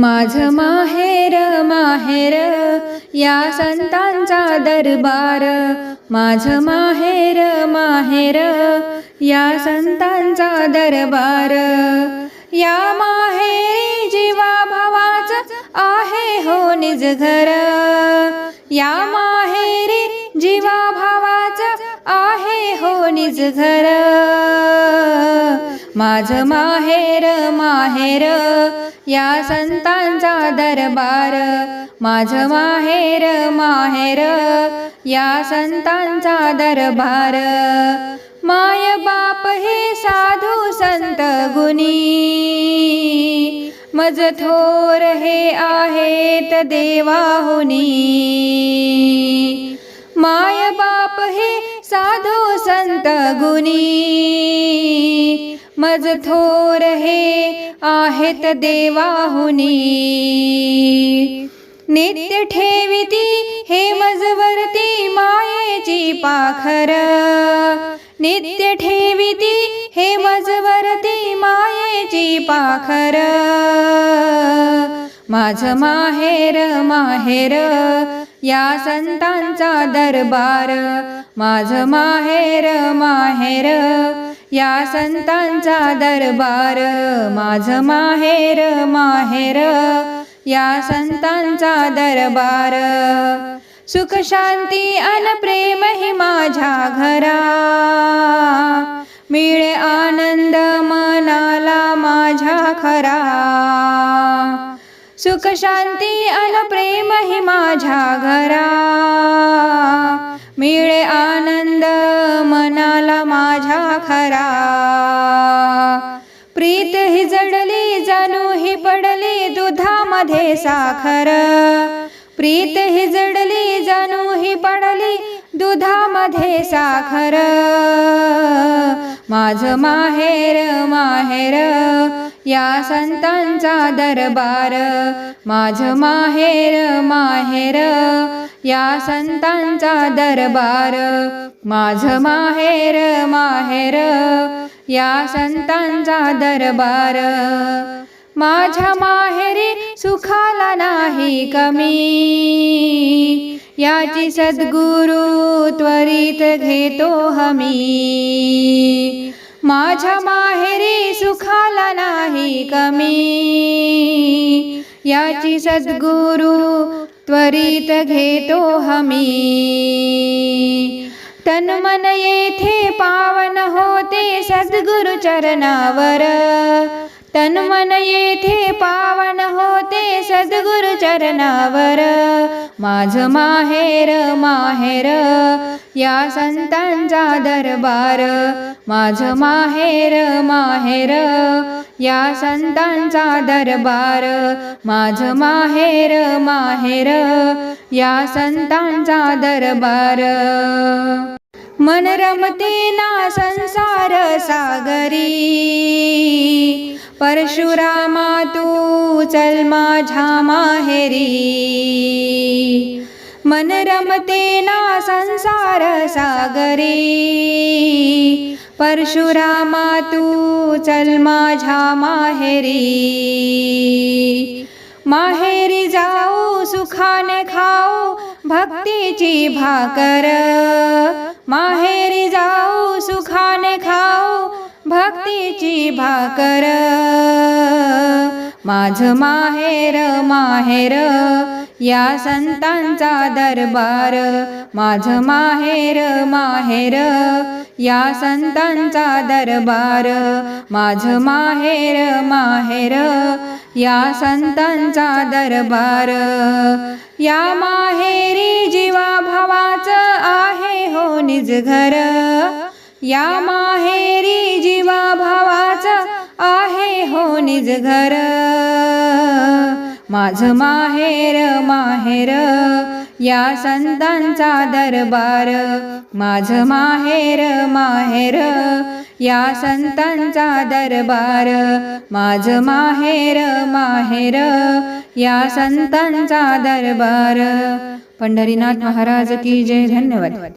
माझ माहेर माहेर या संतांचा दरबार. माझ माहेर माहेर या संतांचा दरबार. या माहेरी जीवा भावाच आहे हो निज घर. या माहेरी निज घर। माझ माहेर माहेर या संतांचा दरबार। माझ माहेर माहेर या संतांचा दरबार। माय बाप हे साधू संत गुणी। मज थोर हे आहेत देवाहुनी। माय बाप हे साधू संत गुणी मज थोर हे आहेत देवाहुनी। नित्य ठेविती हे मजवरती मायेची पाखर। नित्य ठेविती हे मजवरती मायेची पाखर। माझ माहेर माहेर या संतांचा दरबार. माझ माहेर माहेर या संतांचा दरबार. माझ माहेर माहेर या संतांचा दरबार. सुख शांती अन प्रेम ही माझ्या घरा. मिळे आनंद मनाला माझ्या खरा. सुख शांती अन प्रेम ही माझ्या घरा. मिळे आनंद मनाला माझ्या खरा. प्रीत ही जडली जाणू ही पडली दुधामध्ये साखर. प्रीत ही जडली जाणू ही पडली दुधामध्ये साखर. माझ माहेर माहेर या संतांचा दरबार. माझ माहेर माहेर या संतांचा दरबार. माझ माहेर माहेर या संतांचा दरबार. माझ्या माहेरी सुखाला नाही कमी. याची सद्गुरु त्वरित घेतो हमी. माझ्या माहेरी सुखाला नाही कमी. याची सद्गुरु त्वरित घेतो हमी. तन मन येथे पावन होते सद्गुरु चरणावर. तन मन येथे पावन होते सद्गुरु चरणावर. माझ माहेर माहेर या संतांचा दरबार. माझ माहेर माहेर या संतांचा दरबार. माझ माहेर माहेर या संतांचा दरबार. मन रमते ना संसार परशुरामा तू चल माझ्या माहेरी. मन रमते ना संसार सागरी. परशुरामा तू चल माझ्या माहेरी. माहेरी जाऊ सुखाने खाऊ भक्तीची भाकर. माहेरी जाऊ भक्तीची भाकर. माझ माहेर माहेर या संतांचा दरबार. माझ माहेर माहेर या संतांचा दरबार. माझ माहेर माहेर या संतांचा दरबार. या माहेरी जीवा भावाच आहे हो निज घर या माहेरी जीवा भावाच आहे हो निज घर. माझ माहेर माहेर या संतांचा दरबार. माझ माहेर माहेर या संतांचा दरबार. माझ माहेर माहेर या संतांचा दरबार. पंढरीनाथ महाराज की जय. धन्यवाद.